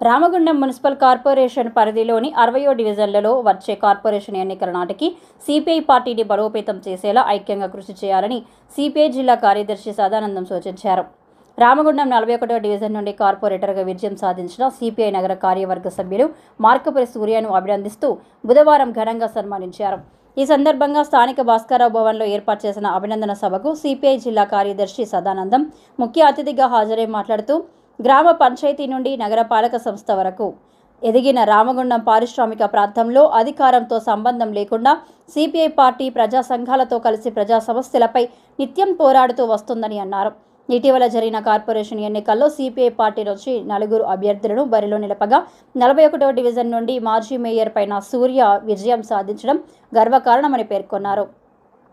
Ramagundam municipal corporation పరిధిలోని అరవయో డివిజన్లలో వచ్చే కార్పొరేషన్ ఎన్నికల నాటికి సిపిఐ పార్టీని బలోపేతం చేసేలా ఐక్యంగా కృషి చేయాలని సిపిఐ జిల్లా కార్యదర్శి సదానందం సూచించారు. రామగుండం నలభై ఒకటో డివిజన్ నుండి కార్పొరేటర్గా విజయం సాధించిన సిపిఐ నగర కార్యవర్గ సభ్యులు మార్కపురి సూర్యను అభినందిస్తూ బుధవారం ఘనంగా సన్మానించారు. ఈ సందర్భంగా స్థానిక భాస్కరరావు భవన్లో ఏర్పాటు చేసిన అభినందన సభకు సిపిఐ జిల్లా కార్యదర్శి సదానందం ముఖ్య అతిథిగా హాజరై మాట్లాడుతూ గ్రామ పంచాయతీ నుండి నగరపాలక సంస్థ వరకు. ఎదిగిన రామగుండం పారిశ్రామిక ప్రాంతంలో అధికారంతో సంబంధం లేకుండా సిపిఐ పార్టీ ప్రజా సంఘాలతో కలిసి ప్రజా సమస్యలపై నిత్యం పోరాడుతూ వస్తుందని అన్నారు. ఇటీవల జరిగిన కార్పొరేషన్ ఎన్నికల్లో సిపిఐ పార్టీ నుంచి నలుగురు అభ్యర్థులను బరిలో నిలపగా నలభై ఒకటో డివిజన్ నుండి మాజీ మేయర్ పైన సూర్య విజయం సాధించడం గర్వకారణమని పేర్కొన్నారు.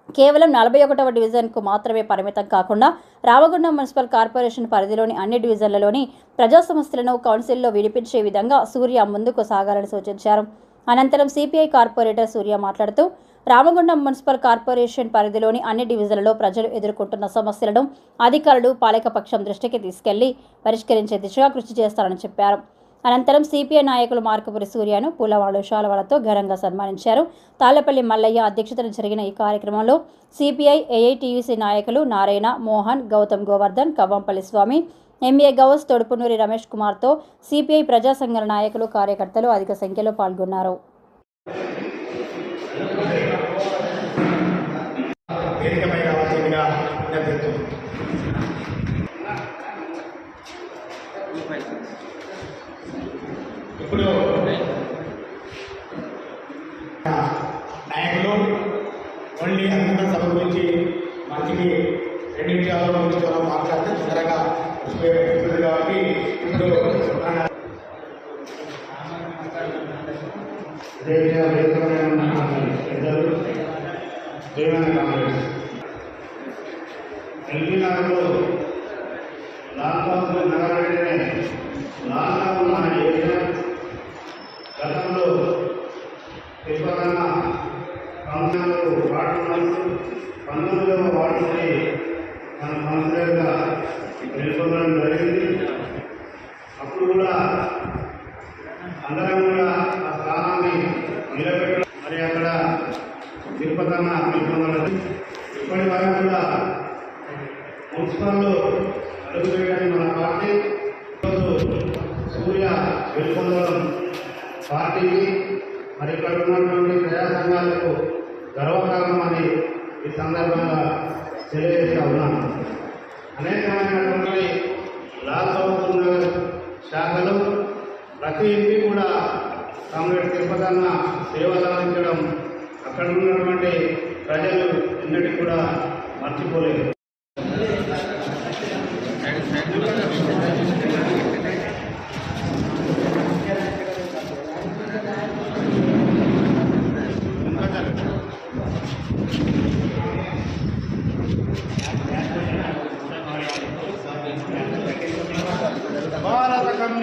కేవలం నలభై ఒకటవ డివిజన్కు మాత్రమే పరిమితం కాకుండా రామగుండం మున్సిపల్ కార్పొరేషన్ పరిధిలోని అన్ని డివిజన్లలోని ప్రజా సమస్యలను కౌన్సిల్లో విడిపించే విధంగా సూర్య ముందుకు సాగాలని సూచించారు. అనంతరం సిపిఐ కార్పొరేటర్ సూర్య మాట్లాడుతూ రామగుండం మున్సిపల్ కార్పొరేషన్ పరిధిలోని అన్ని డివిజన్లలో ప్రజలు ఎదుర్కొంటున్న సమస్యలను అధికారులు పాలకపక్షం దృష్టికి తీసుకెళ్ళి పరిష్కరించే దిశగా కృషి చేస్తారని చెప్పారు. అనంతరం సిపిఐ నాయకులు మార్కపురి సూర్యను పూలవాళ్ళు శాలవాలతో ఘనంగా సన్మానించారు. తాళ్ళపల్లి మల్లయ్య అధ్యక్షతన జరిగిన ఈ కార్యక్రమంలో సిపిఐ ఏఐటీయూసీ నాయకులు నారాయణ మోహన్ గౌతమ్ గోవర్ధన్ కవ్వంపల్లి స్వామి ఎంఏ గౌస్ తొడుపునూరి రమేష్ కుమార్తో సిపిఐ ప్రజా సంఘాల నాయకులు కార్యకర్తలు అధిక సంఖ్యలో పాల్గొన్నారు. వేదికపై ఇప్పుడు నాయకులు ఓన్లీ అనంత సభ గురించి మంచికి రెండు నిమిషాలు మూడు నిమిషాలు మాట్లాడితే తొందరగా ఉపయోగపడుతుంది కాబట్టి ఇప్పుడు ఎల్బీ నగర్లో లాక్డౌన్ నగరంలోనే లాక్డౌన్ ఉన్న ఏరియా తిప్పకన్న పంతొమ్మిది వార్డు ఉన్నప్పుడు పంతొమ్మిదవ వార్డు నుండి మన కౌన్సిలర్గా నిలుపడం జరిగింది. అప్పుడు కూడా అందరం కూడా ఆ స్థానాన్ని నిలబెట్టడం. మరి అక్కడ తిరుపతన్న నిలుపడం ఇప్పటి వరకు కూడా మున్సిపల్లో అడుగుపెట్టని మన పార్టీ. సూర్య వెళ్ళిపోవడం పార్టీని మరి ఇక్కడ ఉన్నటువంటి ప్రజా సంఘాలకు గర్వకారణం అని ఈ సందర్భంగా తెలియజేస్తా ఉన్నాను. అనేకమైనటువంటి లాక్డౌన్ నగర్ శాఖలు ప్రతి ఇంటికి కూడా కామ్రేడ్ తిరుపతన్న సేవలు అందించడం అక్కడ ఉన్నటువంటి ప్రజలు ఎన్నటికి కూడా మర్చిపోలేదు.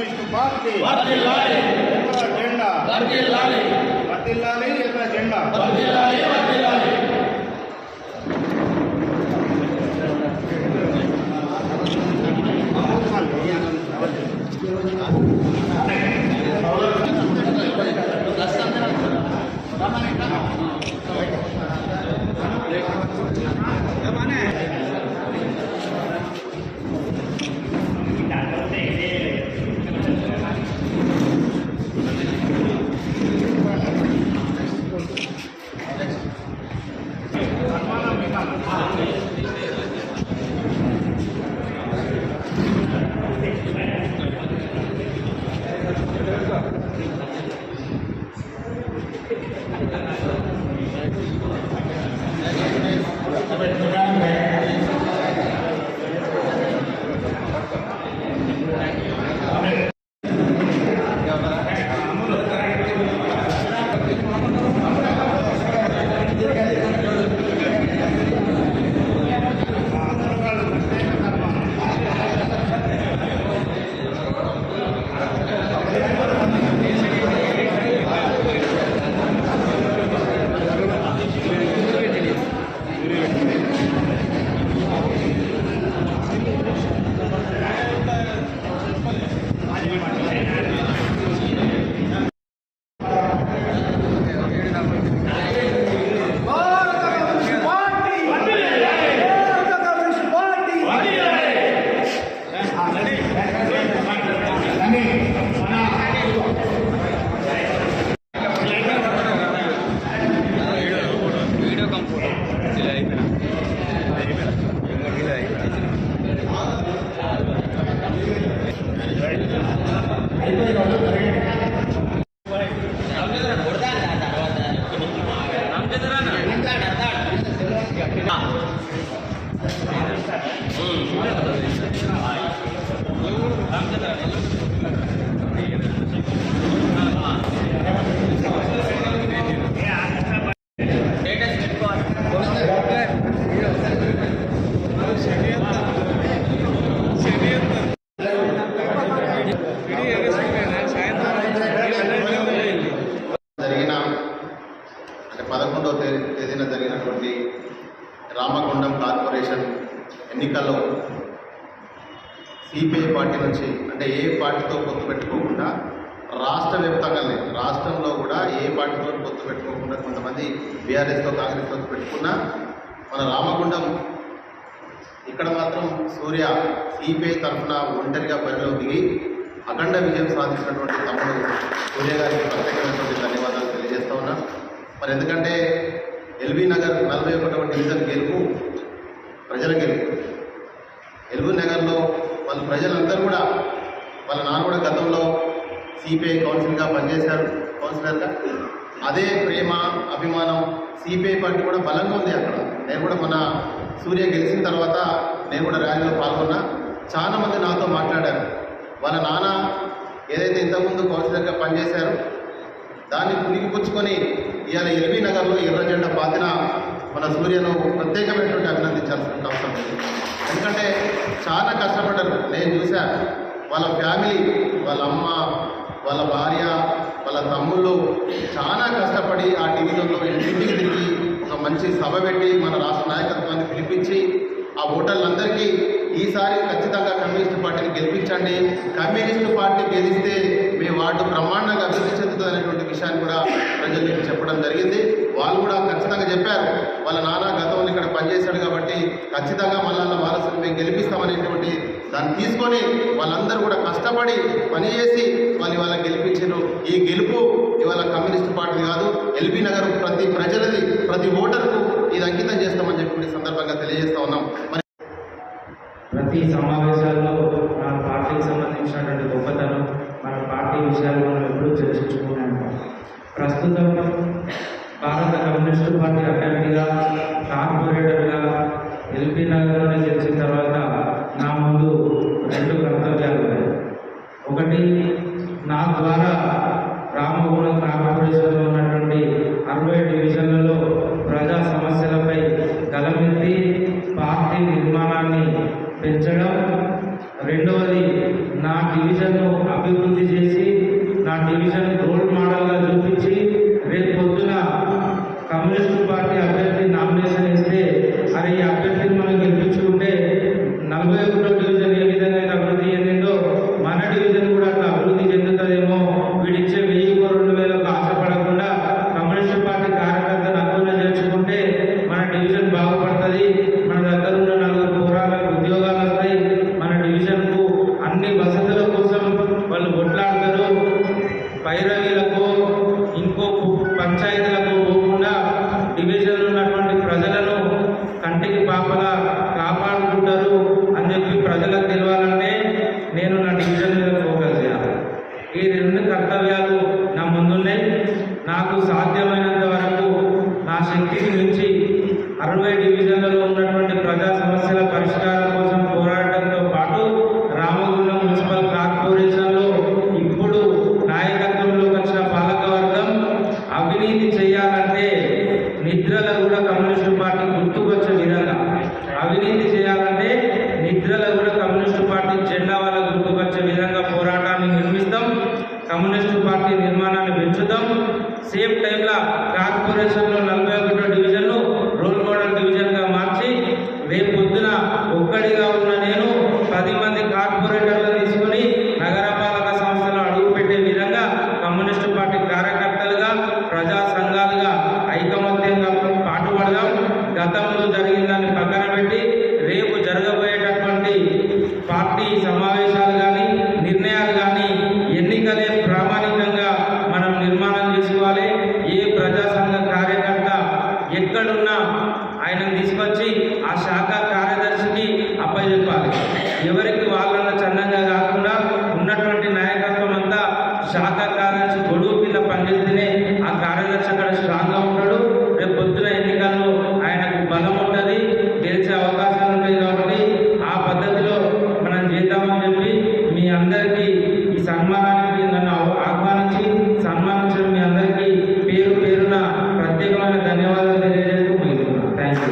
కమ్యూనిస్టు పార్టీ ఎర్ర జెండా? వర్దిల్లాలి ఎర్ర జెండా? Thank. జరగండి జరిగిన రామగుండం కార్పొరేషన్ ఎన్నికల్లో సిపిఐ పార్టీ నుంచి అంటే ఏ పార్టీతో పొత్తు పెట్టుకోకుండా రాష్ట్ర వ్యాప్తంగానే రాష్ట్రంలో కూడా ఏ పార్టీతో పొత్తు పెట్టుకోకుండా కొంతమంది బీఆర్ఎస్తో కాంగ్రెస్తో పెట్టుకున్నా మన రామగుండం ఇక్కడ మాత్రం సూర్య సిపిఐ తరఫున ఒంటరిగా బరిలో దిగి అఖండ విజయం సాధించినటువంటి తమ్ముడు సూర్య గారికి ప్రత్యేకమైనటువంటి ధన్యవాదాలు తెలియజేస్తా ఉన్నా. మరి ఎందుకంటే ఎల్బీ నగర్ నలభై ఒకటవ డివిజన్ గెలుపు ప్రజల గెలుపు. ఎల్బీ నగర్లో వాళ్ళ ప్రజలందరూ కూడా వాళ్ళ నాన్న కూడా గతంలో సిపిఐ కౌన్సిల్గా పనిచేశారు. కౌన్సిలర్గా. అదే ప్రేమ అభిమానం సిపిఐ పార్టీ కూడా బలంగా ఉంది అక్కడ. నేను కూడా మన సూర్య గెలిచిన తర్వాత నేను కూడా ర్యాలీలో పాల్గొన్నా. చాలా మంది నాతో మాట్లాడారు. వాళ్ళ నాన్న ఏదైతే ఇంతకుముందు కౌన్సిలర్గా పనిచేశారు దాన్ని పుణికిపుచ్చుకొని ఇవాళ ఎల్బీ నగర్లో ఎర్ర జెండా పాతిన మన సూర్యను ప్రత్యేకమైనటువంటి అభినందించాల్సిన అవసరం ఎందుకంటే చాలా కష్టపడ్డారు. నేను చూశా వాళ్ళ ఫ్యామిలీ వాళ్ళ అమ్మ వాళ్ళ భార్య వాళ్ళ తమ్ముళ్ళు చాలా కష్టపడి ఆ డివిజన్లో ఇంటింటికి తిరిగి ఒక మంచి సభ పెట్టి మన రాష్ట్ర నాయకత్వాన్ని పిలిపించి ఆ ఓటర్లందరికీ ఈసారి ఖచ్చితంగా కమ్యూనిస్ట్ పార్టీని గెలిపించండి. కమ్యూనిస్టు పార్టీ గెలిస్తే వార్డు బ్రహ్మాండంగా అభివృద్ధి చెందుతుంది అనేటువంటి విషయాన్ని కూడా ప్రజలకు చెప్పడం జరిగింది. వాళ్ళు కూడా ఖచ్చితంగా చెప్పారు. వాళ్ళ నాన్న గతంలో ఇక్కడ పనిచేశాడు కాబట్టి ఖచ్చితంగా మళ్ళా వారసులు మేము గెలిపిస్తామనేటువంటి దాన్ని తీసుకొని వాళ్ళందరూ కూడా కష్టపడి పనిచేసి వాళ్ళు ఇవాళ గెలిపించారు. ఈ గెలుపు ఇవాళ కమ్యూనిస్ట్ పార్టీ కాదు. ఎల్బీ నగర్ ప్రతి ప్రజలది ప్రతి ఓటర్కు ఇది అంకితం చేస్తామని చెప్పి సందర్భంగా తెలియజేస్తా ఉన్నాం. మరి ప్రతి సమావేశాల్లో నా పార్టీకి సంబంధించినటువంటి గొప్పతనం పార్టీ విషయాలు మనం ఎప్పుడూ చర్చించుకున్నాము. ప్రస్తుతం భారత కమ్యూనిస్టు పార్టీ అభ్యర్థిగా కార్పొరేటర్గా ఎల్పీ నగర్లోనే గెలిచిన తర్వాత నా ముందు రెండు కర్తవ్యాలు ఉన్నాయి. ఒకటి నా ద్వారా రామగుణం కార్పొరేషన్లో ఉన్నటువంటి అరవై డివిజన్లలో ప్రజా సమస్యలపై గలమెత్తి పార్టీ నిర్మాణాన్ని పెంచడం. రెండవది నా డివిజన్ను అభివృద్ధి అని చెప్పి ప్రజలకు తెలియాలంటే నేను నా డివిజన్ మీద ఫోకస్ చేయాలి ఈ రెండు కర్తవ్యాలు నా ముందున్నాయి నాకు సాధ్యమైనంత వరకు నా శక్తికి మించి అరవై డివిజన్లలో ఉన్నటువంటి ప్రజా సమస్యల పరిష్కారం కోసం పోరాటంతో పాటు రామగుండం మున్సిపల్ కార్పొరేషన్లో ఇప్పుడు నాయకత్వంలోకి వచ్చిన పాలకవర్గం అవినీతి చేయాలంటే నిద్రలో కూడా కమ్యూనిస్టు పార్టీ గుర్తుకొచ్చే విధంగా అవినీతి చేయాలంటే నిద్రలో కూడా కమ్యూనిస్టు పార్టీ జెండా వాళ్ళ గుర్తుకొచ్చే విధంగా పోరాటాన్ని నిర్మిస్తాం కమ్యూనిస్టు పార్టీ నిర్మాణాన్ని పెంచుతాం సేమ్ టైంలో కార్పొరేషన్లో నలభై ఒకటో డివిజన్ను రోల్ మోడల్ డివిజన్గా మార్చి రేపు పొద్దున ఒక్కడిగా ఉన్న నేను పది మంది కార్పొరేటర్లు తీసుకుని నగరపాలక సంస్థలో అడుగుపెట్టే విధంగా కమ్యూనిస్టు పార్టీ కార్యకర్తలుగా ప్రజా సంఘాలుగా ఐకమత్యంగా పాటుపడదాం గతంలో జరిగిన దాన్ని పక్కన పెట్టి రేపు జరగబోయేటటువంటి పార్టీ